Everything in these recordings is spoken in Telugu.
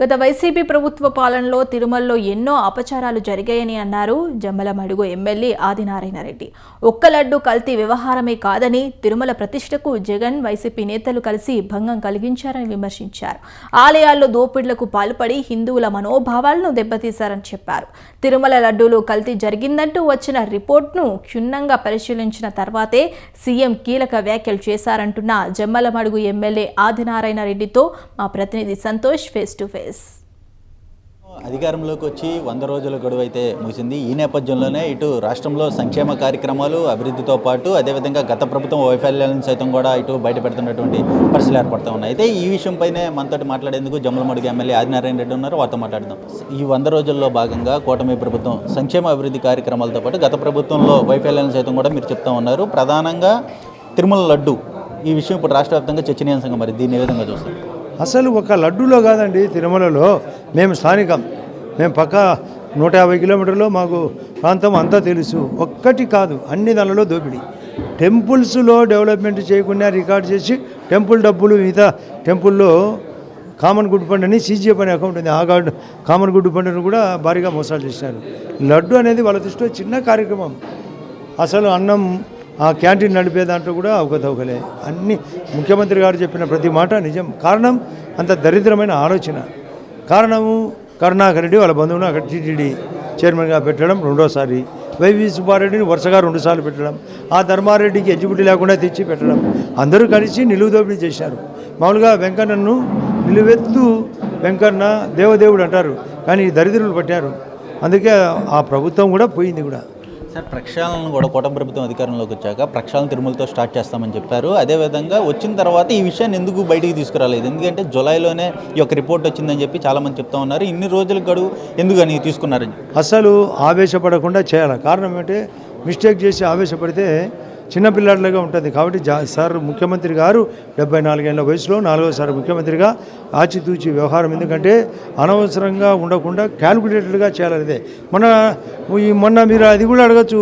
గత వైసీపీ ప్రభుత్వ పాలనలో తిరుమలలో ఎన్నో అపచారాలు జరిగాయని అన్నారు జమ్మలమడుగు ఎమ్మెల్యే ఆదినారాయణ రెడ్డి. ఒక్క లడ్డు కల్తీ వ్యవహారమే కాదని తిరుమల ప్రతిష్టకు జగన్ వైసీపీ నేతలు కలిసి భంగం కలిగించారని విమర్శించారు. ఆలయాల్లో దోపిడులకు పాల్పడి హిందువుల మనోభావాలను దెబ్బతీశారని చెప్పారు. తిరుమల లడ్డూలు కల్తీ జరిగిందంటూ వచ్చిన రిపోర్ట్ను క్షుణ్ణంగా పరిశీలించిన తర్వాతే సీఎం కీలక వ్యాఖ్యలు చేశారంటున్న జమ్మలమడుగు ఎమ్మెల్యే ఆదినారాయణ రెడ్డితో మా ప్రతినిధి సంతోష్ ఫేస్ టు ఫేస్ అధికారంలోకి వచ్చి వంద రోజుల గడువు అయితే ముగిసింది. ఈ నేపథ్యంలోనే ఇటు రాష్ట్రంలో సంక్షేమ కార్యక్రమాలు అభివృద్ధితో పాటు అదేవిధంగా గత ప్రభుత్వం వైఫల్యాలను సైతం కూడా ఇటు బయటపెడుతున్నటువంటి పరిస్థితులు ఏర్పడుతూ ఉన్నాయి. అయితే ఈ విషయంపైనే మనతోటి మాట్లాడేందుకు జమ్మలమడుగు ఎమ్మెల్యే ఆదినారాయణ రెడ్డి ఉన్నారు. వారితో మాట్లాడదాం. ఈ వంద రోజుల్లో భాగంగా కూటమి ప్రభుత్వం సంక్షేమ అభివృద్ధి కార్యక్రమాలతో పాటు గత ప్రభుత్వంలో వైఫల్యాలను సైతం కూడా మీరు చెప్తా ఉన్నారు. ప్రధానంగా తిరుమల లడ్డు. ఈ విషయం ఇప్పుడు రాష్ట్ర వ్యాప్తంగా చర్చనీయాంశంగా మరి దీన్ని ఏ విధంగా చూస్తారు? అసలు ఒక లడ్డూలో కాదండి తిరుమలలో. మేము స్థానికం. మేము పక్క నూట యాభై కిలోమీటర్లు మాకు ప్రాంతం అంతా తెలుసు. ఒక్కటి కాదు అన్ని దానిలో దోపిడీ. టెంపుల్స్లో డెవలప్మెంట్ చేయకుండా రికార్డ్ చేసి టెంపుల్ డబ్బులు మిగతా టెంపుల్లో కామన్ గుడ్ ఫండ్ అని సీజీఎఫ్ అనే అకౌంట్ ఉంది. ఆ కార్డు కామన్ గుడ్ ఫండ్ను కూడా భారీగా మోసాలు చేసినారు లడ్డు అనేది వాళ్ళ దృష్టిలో చిన్న కార్యక్రమం. అసలు అన్నం ఆ క్యాంటీన్ నడిపే దాంట్లో కూడా అవకతవకలే. అన్ని ముఖ్యమంత్రి గారు చెప్పిన ప్రతి మాట నిజం. కారణం? అంత దరిద్రమైన ఆలోచన. కారణము? కరుణాకర్ రెడ్డి వాళ్ళ బంధువును అక్కడ టీటీడీ చైర్మన్గా పెట్టడం రెండోసారి. వైవి సుబ్బారెడ్డిని వరుసగా రెండుసార్లు పెట్టడం. ఆ ధర్మారెడ్డికి ఎగ్జిక్యూటివ్ లేకుండా తెచ్చి పెట్టడం. అందరూ కలిసి నిలువుదోపిడీ చేశారు. మామూలుగా వెంకన్నను నిలువెత్తు వెంకన్న దేవదేవుడు అంటారు. కానీ దరిద్రులు పట్టారు. అందుకే ఆ ప్రభుత్వం కూడా పోయింది కూడా. సార్ ప్రక్షాళనను కూడా కూటమి ప్రభుత్వం అధికారంలోకి వచ్చాక ప్రక్షాళన తిరుమలతో స్టార్ట్ చేస్తామని చెప్పారు. అదేవిధంగా వచ్చిన తర్వాత ఈ విషయాన్ని ఎందుకు బయటికి తీసుకురాలేదు? ఎందుకంటే జులైలోనే ఈ యొక్క రిపోర్ట్ వచ్చిందని చెప్పి చాలామంది చెప్తా ఉన్నారు. ఇన్ని రోజుల గడువు ఎందుకని తీసుకున్నారని? అసలు ఆవేశపడకుండా చేయాలి? కారణం ఏంటంటే మిస్టేక్ చేసి ఆవేశపడితే చిన్నపిల్లాడిలాగా ఉంటుంది కాబట్టి జా సార్ ముఖ్యమంత్రి గారు డెబ్బై నాలుగేళ్ళ వయసులో నాలుగోసారి ముఖ్యమంత్రిగా ఆచితూచి వ్యవహారం. ఎందుకంటే అనవసరంగా ఉండకుండా క్యాల్కులేటెడ్గా చేయాలనేదే మొన్న ఈ మొన్న మీరు అది కూడా అడగచ్చు.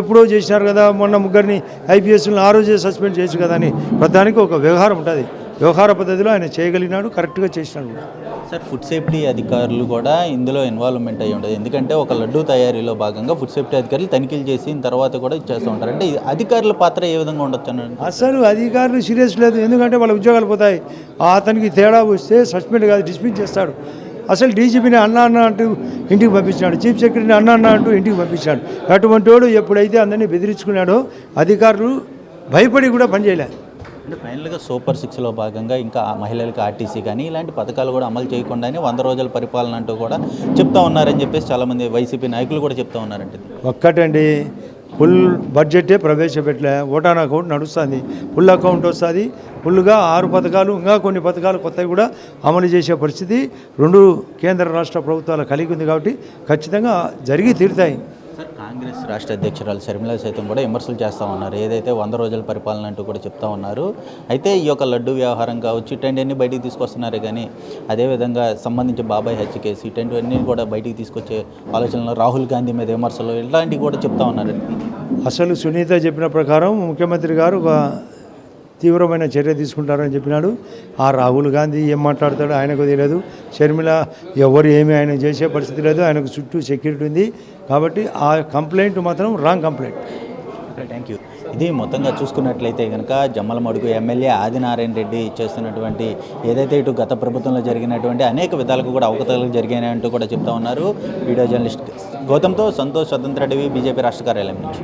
ఎప్పుడో చేసినారు కదా మొన్న ముగ్గురిని ఐపీఎస్ని ఆ రోజే సస్పెండ్ చేసి కదా అని. ప్రధానికి ఒక వ్యవహారం ఉంటుంది. వ్యవహార పద్ధతిలో ఆయన చేయగలిగినాడు కరెక్ట్గా చేసినాడు. సార్ ఫుడ్ సేఫ్టీ అధికారులు కూడా ఇందులో ఇన్వాల్వ్మెంట్ అయ్యి ఉంటుంది. ఎందుకంటే ఒక లడ్డు తయారీలో భాగంగా ఫుడ్ సేఫ్టీ అధికారులు తనిఖీలు చేసిన తర్వాత కూడా ఇచ్చేస్తూ ఉంటారు. అంటే అధికారుల పాత్ర ఏ విధంగా ఉండొచ్చు అసలు అధికారులు సీరియస్ లేదు. ఎందుకంటే వాళ్ళ ఉద్యోగాలు పోతాయి. అతనికి తేడా వస్తే సస్పెండ్ కాదు డిస్మిస్ చేస్తాడు. అసలు డీజీపీని అన్న అన్న అంటూ ఇంటికి పంపించాడు చీఫ్ సెక్రటరీని అన్న అన్న అంటూ ఇంటికి పంపించాడు అటువంటి వాడు ఎప్పుడైతే అందరినీ బెదిరించుకున్నాడో అధికారులు భయపడి కూడా పనిచేయలేదు అంటే ఫైనల్గా సూపర్ సిక్స్లో భాగంగా ఇంకా మహిళలకు ఆర్టీసీ కానీ ఇలాంటి పథకాలు కూడా అమలు చేయకుండానే వంద రోజుల పరిపాలన అంటూ కూడా చెప్తా ఉన్నారని చెప్పేసి చాలామంది వైసీపీ నాయకులు కూడా చెప్తా ఉన్నారంటే ఒక్కటండి ఫుల్ బడ్జెటే ప్రవేశపెట్టలే ఓటాన్ అకౌంట్ నడుస్తుంది. ఫుల్ అకౌంట్ వస్తుంది ఫుల్గా ఆరు పథకాలు ఇంకా కొన్ని పథకాలు కొత్తవి కూడా అమలు చేసే పరిస్థితి రెండు కేంద్ర రాష్ట్ర ప్రభుత్వాలు కలిగి ఉంది కాబట్టి ఖచ్చితంగా జరిగి తీరుతాయి. సార్ కాంగ్రెస్ రాష్ట్ర అధ్యక్షురాలు శర్మిల సైతం కూడా విమర్శలు చేస్తూ ఉన్నారు. ఏదైతే వంద రోజుల పరిపాలన అంటూ కూడా చెప్తా ఉన్నారు. అయితే ఈ యొక్క లడ్డు వ్యవహారం కావచ్చు ఇట్లాంటివన్నీ బయటికి తీసుకొస్తున్నారు కానీ అదేవిధంగా సంబంధించి బాబాయ్ హత్య కేసు ఇటువంటివన్నీ కూడా బయటికి తీసుకొచ్చే ఆలోచనలు రాహుల్ గాంధీ మీద విమర్శలు ఇలాంటివి కూడా చెప్తా ఉన్నారు. అసలు సునీత చెప్పిన ప్రకారం ముఖ్యమంత్రి గారు ఒక తీవ్రమైన చర్య తీసుకుంటారని చెప్పినాడు. ఆ రాహుల్ గాంధీ ఏం మాట్లాడతాడో ఆయనకు తెలియదు. షర్మిల ఎవరు ఏమి ఆయన చేసే పరిస్థితి లేదు. ఆయనకు చుట్టూ సెక్యూరిటీ ఉంది. కాబట్టి ఆ కంప్లైంట్ మాత్రం రాంగ్ కంప్లైంట్. Thank you. ఇది మొత్తంగా చూసుకున్నట్లయితే కనుక జమ్మలమడుగు ఎమ్మెల్యే ఆదినారాయణ రెడ్డి చేస్తున్నటువంటి ఏదైతే ఇటు గత ప్రభుత్వంలో జరిగినటువంటి అనేక విధాలకు కూడా అవకతలు జరిగాయి అంటూ కూడా చెప్తా ఉన్నారు. వీడియో జర్నలిస్ట్ గౌతమ్తో సంతోష్ స్వతంత్ర టీవీ బీజేపీ రాష్ట్ర కార్యాలయం నుంచి.